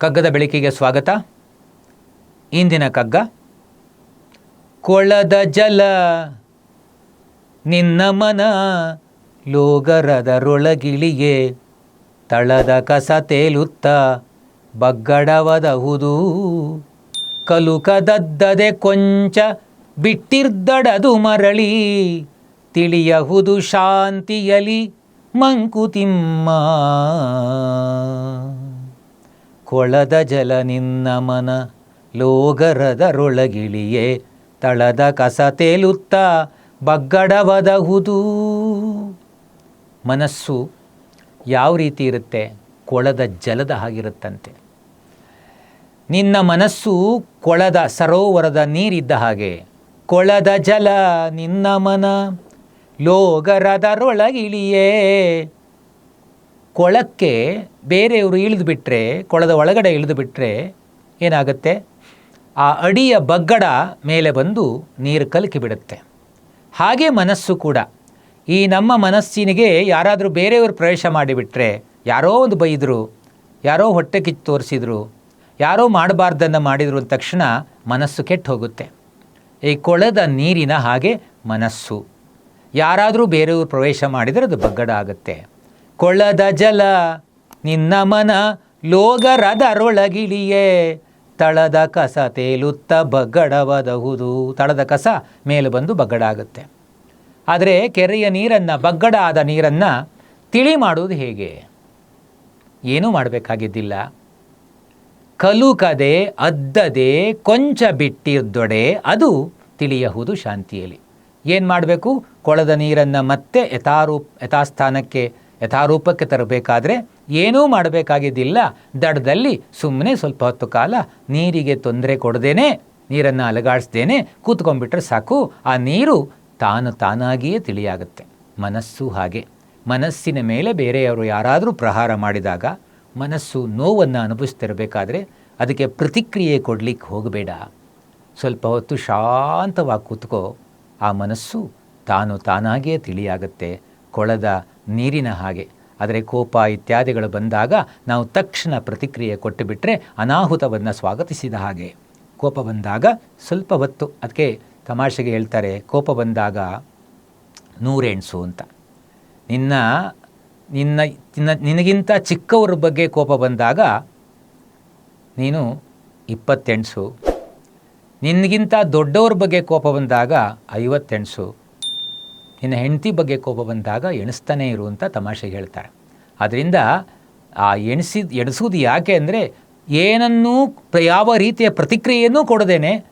ಕಗ್ಗದ ಬೆಳಕಿಗೆ ಸ್ವಾಗತ. ಇಂದಿನ ಕಗ್ಗ, ಕೊಳದ ಜಲ, ನಿನ್ನ ಮನ ಲೋಗರದರೊಳಗಿಳಿಗೆ ತಳದ ಕಸ ತೇಲುತ್ತ ಬಗ್ಗಡವದಹುದು. ಕಲುಕದದ್ದದೆ ಕೊಂಚ ಬಿಟ್ಟಿರ್ದಡದು ಮರಳಿ, ತಿಳಿಯಹುದು ಶಾಂತಿಯಲಿ ಮಂಕುತಿಮ್ಮ. ಕೊಳದ ಜಲ ನಿನ್ನ ಮನ, ಲೋಗರದರೊಳಗಿಳಿಯೇ. ತಳದ ಕಸ ತೇಲುತ್ತ ಬಗ್ಗಡವದಹುದು. ಮನಸ್ಸು ಯಾವ ರೀತಿ ಇರುತ್ತೆ? ಕೊಳದ ಜಲದ ಹಾಗಿರುತ್ತಂತೆ. ನಿನ್ನ ಮನಸ್ಸು ಕೊಳದ ಸರೋವರದ ನೀರಿದ್ದ ಹಾಗೆ. ಕೊಳದ ಜಲ ನಿನ್ನ ಮನ, ಲೋಗರದರೊಳಗಿಳಿಯೇ. ಕೊಳಕ್ಕೆ ಬೇರೆಯವರು ಇಳಿದು ಬಿಟ್ಟರೆ ಕೊಳದ ಒಳಗಡೆ ಇಳಿದು ಬಿಟ್ಟರೆ ಏನಾಗುತ್ತೆ? ಆ ಅಡಿಯ ಬಗ್ಗಡ ಮೇಲೆ ಬಂದು ನೀರು ಕಲಕಿ ಬಿಡುತ್ತೆ. ಹಾಗೆ ಮನಸ್ಸು ಕೂಡ. ಈ ನಮ್ಮ ಮನಸ್ಸಿನಿಗೆ ಯಾರಾದರೂ ಬೇರೆಯವರು ಪ್ರವೇಶ ಮಾಡಿಬಿಟ್ರೆ ಯಾರೋ ಒಂದು ಬೈದರು, ಯಾರೋ ಹೊಟ್ಟೆ ಕಿತ್ತು ತೋರಿಸಿದ್ರು, ಯಾರೋ ಮಾಡಬಾರ್ದನ್ನು ಮಾಡಿದ್ರು ಅಂದ ತಕ್ಷಣ ಮನಸ್ಸು ಕೆಟ್ಟು ಹೋಗುತ್ತೆ. ಈ ಕೊಳದ ನೀರಿನ ಹಾಗೆ ಮನಸ್ಸು. ಯಾರಾದರೂ ಬೇರೆಯವರು ಪ್ರವೇಶ ಮಾಡಿದರೆ ಅದು ಬಗ್ಗಡ ಆಗುತ್ತೆ. ಕೊಳದ ಜಲ, ನಿನ್ನ ಮನ ಲೋಗರದರೊಳಗಿಳಿಯೇ. ತಳದ ಕಸ ತೇಲುತ್ತ ಬಗ್ಗಡವದಹುದು. ತಳದ ಕಸ ಮೇಲೆ ಬಂದು ಬಗ್ಗಡ ಆಗುತ್ತೆ. ಆದರೆ ಕೆರೆಯ ನೀರನ್ನು ಬಗ್ಗಡ ಆದ ನೀರನ್ನು ತಿಳಿ ಮಾಡುವುದು ಹೇಗೆ? ಏನೂ ಮಾಡಬೇಕಾಗಿದ್ದಿಲ್ಲ. ಕಲುಕದೆ, ಅದ್ದದೆ, ಕೊಂಚ ಬಿಟ್ಟಿದ್ದೊಡೆ, ಅದು ತಿಳಿಯಹುದು ಶಾಂತಿಯಲ್ಲಿ. ಏನು ಮಾಡಬೇಕು? ಕೊಳದ ನೀರನ್ನು ಮತ್ತೆ ಯಥಾರೂಪ್, ಯಥಾಸ್ಥಾನಕ್ಕೆ ಯಥಾರೂಪಕ್ಕೆ ತರಬೇಕಾದ್ರೆ ಏನೂ ಮಾಡಬೇಕಾಗಿದ್ದಿಲ್ಲ. ದಡದಲ್ಲಿ ಸುಮ್ಮನೆ ಸ್ವಲ್ಪ ಹೊತ್ತು ಕಾಲ ನೀರಿಗೆ ತೊಂದರೆ ಕೊಡದೇನೆ, ನೀರನ್ನು ಅಲಗಾಡಿಸ್ದೇನೆ ಕೂತ್ಕೊಂಡ್ಬಿಟ್ರೆ ಸಾಕು. ಆ ನೀರು ತಾನು ತಾನಾಗಿಯೇ ತಿಳಿಯಾಗುತ್ತೆ. ಮನಸ್ಸು ಹಾಗೆ. ಮನಸ್ಸಿನ ಮೇಲೆ ಬೇರೆಯವರು ಯಾರಾದರೂ ಪ್ರಹಾರ ಮಾಡಿದಾಗ ಮನಸ್ಸು ನೋವನ್ನು ಅನುಭವಿಸ್ತಿರಬೇಕಾದ್ರೆ ಅದಕ್ಕೆ ಪ್ರತಿಕ್ರಿಯೆ ಕೊಡಲಿಕ್ಕೆ ಹೋಗಬೇಡ. ಸ್ವಲ್ಪ ಹೊತ್ತು ಶಾಂತವಾಗಿ ಕೂತ್ಕೋ. ಆ ಮನಸ್ಸು ತಾನು ತಾನಾಗಿಯೇ ತಿಳಿಯಾಗುತ್ತೆ. ಕೊಳದ ನೀರಿನ ಹಾಗೆ. ಆದರೆ ಕೋಪ ಇತ್ಯಾದಿಗಳು ಬಂದಾಗ ನಾವು ತಕ್ಷಣ ಪ್ರತಿಕ್ರಿಯೆ ಕೊಟ್ಟು ಬಿಟ್ಟರೆ ಅನಾಹುತವನ್ನು ಸ್ವಾಗತಿಸಿದ ಹಾಗೆ. ಕೋಪ ಬಂದಾಗ ಸ್ವಲ್ಪ ಹೊತ್ತು, ಅದಕ್ಕೆ ತಮಾಷೆಗೆ ಹೇಳ್ತಾರೆ, ಕೋಪ ಬಂದಾಗ ನೂರೆಣ್ಸು ಅಂತ. ನಿನ್ನ ನಿನ್ನ ನಿನಗಿಂತ ಚಿಕ್ಕವ್ರ ಬಗ್ಗೆ ಕೋಪ ಬಂದಾಗ ನೀನು ಇಪ್ಪತ್ತೆಂಟು. ನಿನಗಿಂತ ದೊಡ್ಡವ್ರ ಬಗ್ಗೆ ಕೋಪ ಬಂದಾಗ ಐವತ್ತೆಣ್ಸು ನಿನ್ನ ಹೆಂಡತಿ ಬಗ್ಗೆ ಕೋಪ ಬಂದಾಗ ಎಣಿಸ್ತಾನೆ ಇರು ಅಂತ ತಮಾಷೆಗೆ ಹೇಳ್ತಾರೆ. ಅದರಿಂದ ಆ ಎಣಿಸಿದ ಎಣಿಸೋದು ಯಾಕೆ ಅಂದರೆ ಏನನ್ನೂ ಯಾವ ರೀತಿಯ ಪ್ರತಿಕ್ರಿಯೆಯನ್ನೂ ಕೊಡದೇನೆ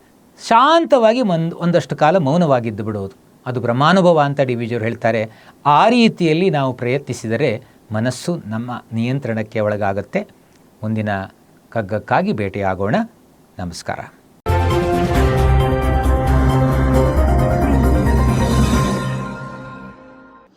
ಶಾಂತವಾಗಿ ಒಂದು ಒಂದಷ್ಟು ಕಾಲ ಮೌನವಾಗಿದ್ದು ಬಿಡೋದು. ಅದು ಬ್ರಹ್ಮಾನುಭವ ಅಂತ ಡಿ ವಿಜಿಯವರು ಹೇಳ್ತಾರೆ. ಆ ರೀತಿಯಲ್ಲಿ ನಾವು ಪ್ರಯತ್ನಿಸಿದರೆ ಮನಸ್ಸು ನಮ್ಮ ನಿಯಂತ್ರಣಕ್ಕೆ ಒಳಗಾಗುತ್ತೆ. ಮುಂದಿನ ಕಗ್ಗಕ್ಕಾಗಿ ಭೇಟಿಯಾಗೋಣ. ನಮಸ್ಕಾರ.